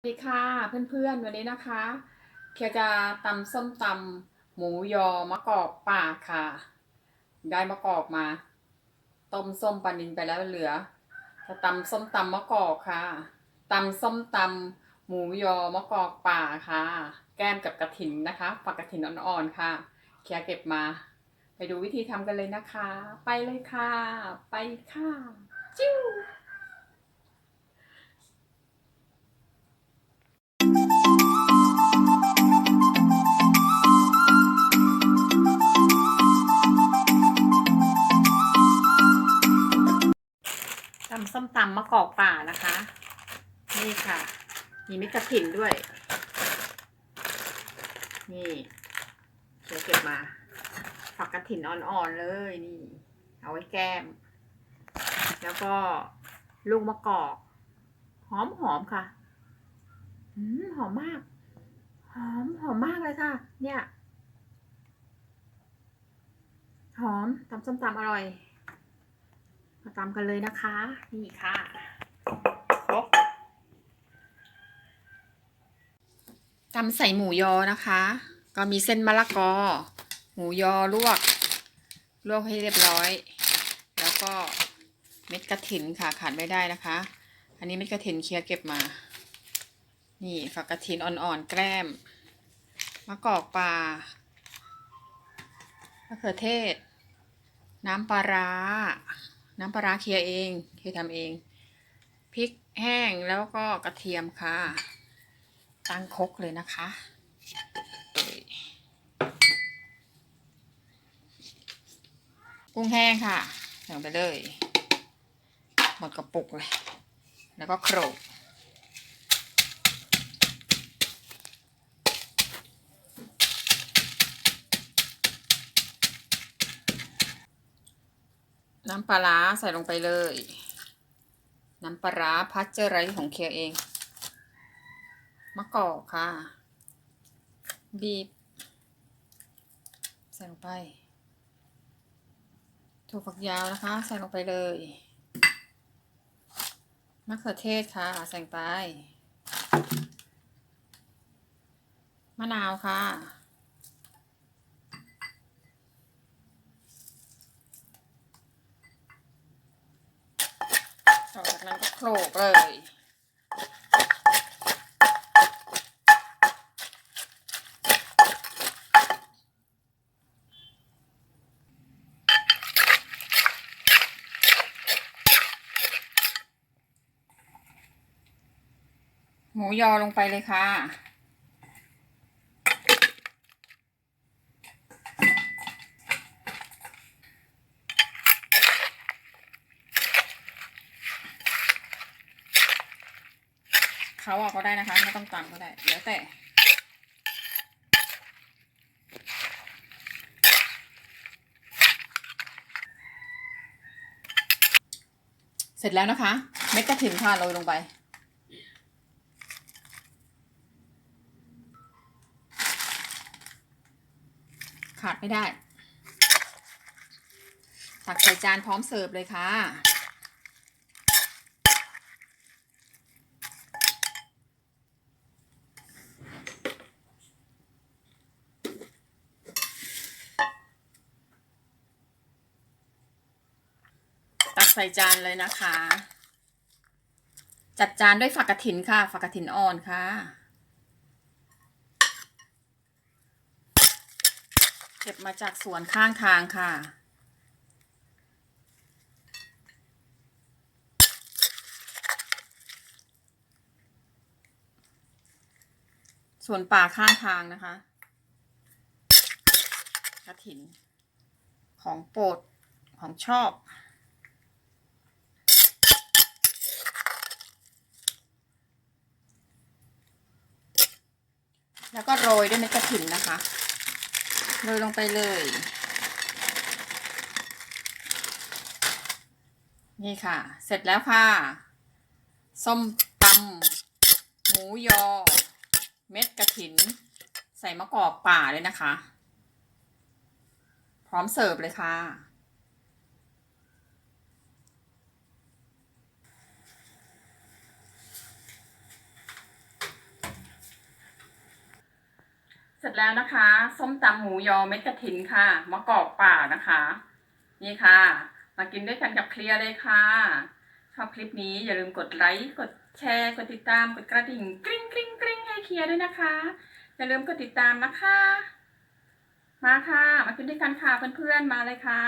สวัสดีค่ะเพื่อนๆวันนี้นะคะเคียจะตำส้มตำหมูยอมะกอกป่าค่ะ ได้มะกอกมาต้มส้มปลานินไปแล้วเหลือจะตำส้มตำมะกอกค่ะตำส้มตำหมูยอมะกอกป่าค่ะ แก้มกับกระถินนะคะฝักกระถินอ่อนๆค่ะเคียเก็บมา ไปดูวิธีทำกันเลยนะคะ ไปเลยค่ะ ไปค่ะจิ้วำส้มตำมะกอกป่านะคะ นี่ค่ะ มีเม็ดกระถิ่นด้วย นี่เขียวเก็บมาฝักกระถิ่นอ่อนๆเลยนี่ เอาไว้แก้ม แล้วก็ลูกมะกอก หอมหอมๆค่ะอืมหอมมาก หอมหอมมากเลยค่ะ เนี่ย หอมตำส้มตำอร่อย มาตำกันเลยนะคะ นี่ค่ะครกตำใส่หมูยอนะคะ ก็มีเส้นมะละกอ หมูยอลวก ลวกให้เรียบร้อย แล้วก็เม็ดกระถินค่ะขาดไม่ได้นะคะ อันนี้เม็ดกระถินเคลียร์เก็บมา นี่ฝักกระถินอ่อนๆแกล้มมะกอกปลามะเขือเทศ น้ำปลาร้า น้ำปลาเคลียเองเคียทำเอง พริกแห้งแล้วก็กระเทียมค่ะ ตั้งคกเลยนะคะ กุ้งแห้งค่ะใส่ลงไปเลย หมดกระปุกเลย แล้วก็โขลก น้ำปลาร้าใส่ลงไปเลย น้ำปลาร้าพัชเจอไรของเคียร์เอง มะกอกค่ะ บีบ ใส่ลงไปถั่วฝักยาวนะคะ ใส่ลงไปเลยมะเขือเทศค่ะ ใส่ไป มะนาวค่ะ ต่อจาก นั้นก็โขลกเลย หมูยอลงไปเลยค่ะ เขาอะก็ได้นะคะ ไม่ต้องตำก็ได้ แล้วแต่ เสร็จแล้วนะคะ เม็ดกระถิ่นค่ะโรยลงไปขาดไม่ได้ ตักใส่จานพร้อมเสิร์ฟเลยค่ะ ส่จานเลยนะคะ จัดจานด้วยฝักกระถินค่ะ ฝักกระถินอ่อนค่ะ เก็บมาจากสวนข้างทางค่ะสวนป่าข้างทางนะคะกระถิน ของโปรดของชอบ แล้วก็โรยด้วยเม็ดกระถินนะคะ โรยลงไปเลย นี่ค่ะ เสร็จแล้วค่ะ ส้มตำหมูยอ เม็ดกระถิน ใส่มะกอกป่าเลยนะคะ พร้อมเสิร์ฟเลยค่ะ ร็จแล้วนะคะ ส้มตำหมูยอเม็ดกระถินค่ะมะกอกป่านะคะ นี่ค่ะ มากินด้วยกันกับเคลียร์เลยค่ะชอบคลิปนี้อย่าลืมกดไลค์กดแชร์กดติดตามกดกระดิ่งกริ๊งกริ๊งกริ๊งให้เคลียร์ด้วยนะคะ อย่าลืมกดติดตามนะคะ มาค่ะ มากินด้วยกันค่ะเพื่อนๆมาเลยค่ะ